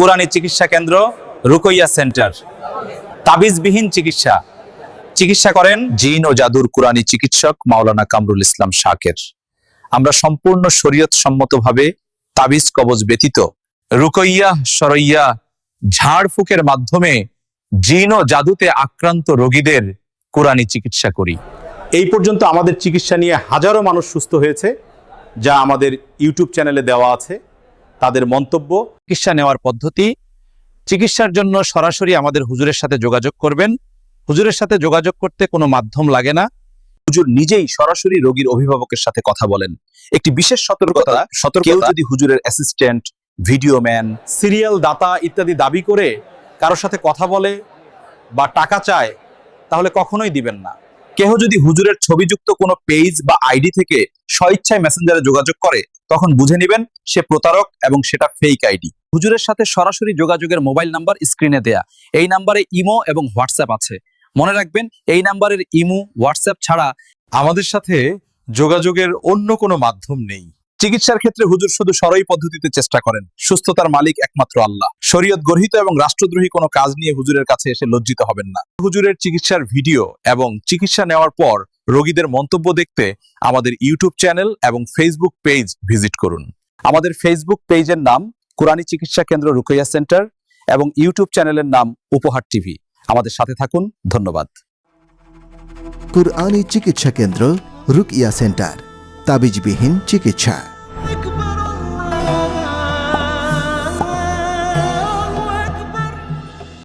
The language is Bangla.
কোরআনী চিকিৎসা কেন্দ্র রুকইয়া সেন্টার। তাবিজবিহীন চিকিৎসা। চিকিৎসা করেন জিন ও জাদুর কুরআনী চিকিৎসক মাওলানা কামরুল ইসলাম শাকের। আমরা সম্পূর্ণ শরীয়ত সম্মতভাবে তাবিজ কবজ ব্যতীত রুকইয়া সরইয়া ঝাড়ফুঁকের মাধ্যমে জিন ও জাদুতে আক্রান্ত রোগীদের কোরআনী চিকিৎসা করি। এই পর্যন্ত আমাদের চিকিৎসা নিয়ে হাজারো মানুষ সুস্থ হয়েছে যা আমাদের ইউটিউব চ্যানেলে দেওয়া আছে। তাদের মন্তব্য চিকিৎসা নেওয়ার পদ্ধতি চিকিৎসার জন্য সরাসরি আমাদের হুজুরের সাথে যোগাযোগ করবেন। হুজুরের সাথে যোগাযোগ করতে কোনো মাধ্যম লাগে না। হুজুর নিজেই সরাসরি রোগীর অভিভাবকের সাথে কথা বলেন। একটি বিশেষ সতর্কতা কেউ যদি হুজুরের অ্যাসিস্ট্যান্ট ভিডিও ম্যান সিরিয়াল দাতা ইত্যাদি দাবি করে কারোর সাথে কথা বলে বা টাকা চায় তাহলে কখনোই দিবেন না। কেহ যদি হুজুরের ছবিযুক্ত কোনো পেজ বা আইডি থেকে স্বইচ্ছায় মেসেঞ্জারে যোগাযোগ করে, তখন বুঝে নেবেন সে প্রতারক এবং সেটা ফেক আইডি হুজুরের সাথে সরাসরি যোগাযোগের মোবাইল নাম্বার স্ক্রিনে দেয়া। এই নাম্বারে ইমো এবং হোয়াটসঅ্যাপ আছে। মনে রাখবেন, এই নাম্বারের ইমো, হোয়াটসঅ্যাপ ছাড়া আমাদের সাথে যোগাযোগের অন্য কোনো মাধ্যম নেই। চিকিৎসার ক্ষেত্রে হুজুর শুধু সরই পদ্ধতিতে চেষ্টা করেন। সুস্থতার মালিক একমাত্র আল্লাহ। শরীয়ত গর্হিত এবং রাষ্ট্রদ্রোহী কোনো কাজ নিয়ে হুজুরের কাছে এসে লজ্জিত হবেন না। হুজুরের চিকিৎসার ভিডিও এবং চিকিৎসা নেওয়ার পর রোগীদের মন্তব্য দেখতে আমাদের ইউটিউব চ্যানেল এবং ফেসবুক পেজ ভিজিট করুন। আমাদের ফেসবুক পেজের নাম কোরআনী চিকিৎসা কেন্দ্র রুকইয়া সেন্টার এবং ইউটিউব চ্যানেলের নাম উপহার টিভি। আমাদের সাথে থাকুন, ধন্যবাদ। কুরআনী চিকিৎসা কেন্দ্র রুকিয়া সেন্টার। তাবিজবিহীন চিকিৎসা।